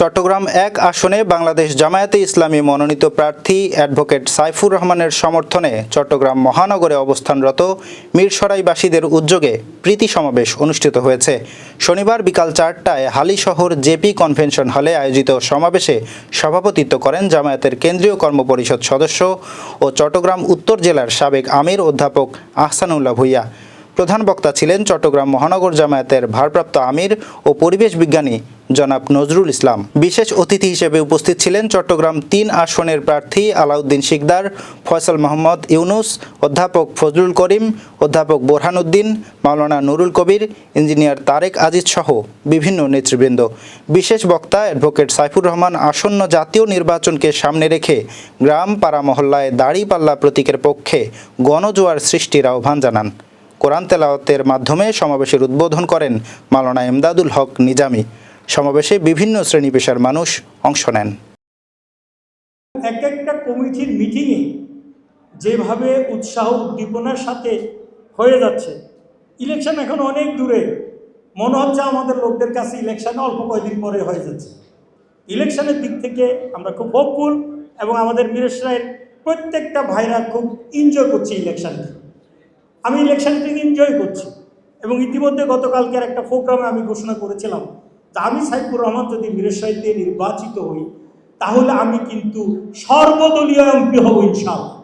চট্টগ্রাম এক আসনে বাংলাদেশ জামায়াতে ইসলামী মনোনীত প্রার্থী অ্যাডভোকেট সাইফুর রহমানের সমর্থনে চট্টগ্রাম মহানগরে অবস্থানরত মিরসরাইবাসীদের উদ্যোগে প্রীতি সমাবেশ অনুষ্ঠিত হয়েছে। শনিবার বিকাল চারটায় হালিশহর জেপি কনভেনশন হলে আয়োজিত সমাবেশে সভাপতিত্ব করেন জামায়াতের কেন্দ্রীয় কর্মপরিষদ সদস্য ও চট্টগ্রাম উত্তর জেলার সাবেক আমির অধ্যাপক আহসানুল্লাহ ভুইয়া। প্রধান বক্তা ছিলেন চট্টগ্রাম মহানগর জামায়াতের ভারপ্রাপ্ত আমির ও পরিবেশ বিজ্ঞানী জনাব নজরুল ইসলাম। বিশেষ অতিথি হিসেবে উপস্থিত ছিলেন চট্টগ্রাম তিন আসনের প্রার্থী আলাউদ্দিন শিকদার, ফয়সাল মোহাম্মদ ইউনুস, অধ্যাপক ফজলুল করিম, অধ্যাপক বোরহানুদ্দিন মাওলানা নুরুল কবির, ইঞ্জিনিয়ার তারেক আজিজ সহ বিভিন্ন নেতৃবৃন্দ। বিশেষ বক্তা অ্যাডভোকেট সাইফুর রহমান আসন্ন জাতীয় নির্বাচনকে সামনে রেখে গ্রাম পাড়া মহল্লায় দাড়িপাল্লা প্রতীকের পক্ষে গণজোয়ার সৃষ্টির আহ্বান জানান। কোরআন তেলাওয়াতের মাধ্যমে সমাবেশের উদ্বোধন করেন মালানা এমদাদুল হক নিজামী। সমাবেশে বিভিন্ন শ্রেণি পেশার মানুষ অংশ নেন। এক একটা কমিটির মিটিংয়ে যেভাবে উৎসাহ উদ্দীপনার সাথে হয়ে যাচ্ছে, ইলেকশন এখন অনেক দূরে। মনে হচ্ছে আমাদের লোকদের কাছে ইলেকশন অল্প কয়েকদিন পরে হয়ে যাচ্ছে। ইলেকশনের দিক থেকে আমরা খুব হোপফুল এবং আমাদের মিরেশরায়ের প্রত্যেকটা ভাইরা খুব এনজয় করছে ইলেকশনকে। আমি ইলেকশনটি এনজয় করছি এবং ইতিমধ্যে গতকালকের একটা প্রোগ্রামে আমি ঘোষণা করেছিলাম যে আমি সাইফুর রহমান যদি মিরেশরাইতে নির্বাচিত হই, তাহলে আমি কিন্তু সর্বদলীয় এমপি হব ইনশাআল্লাহ।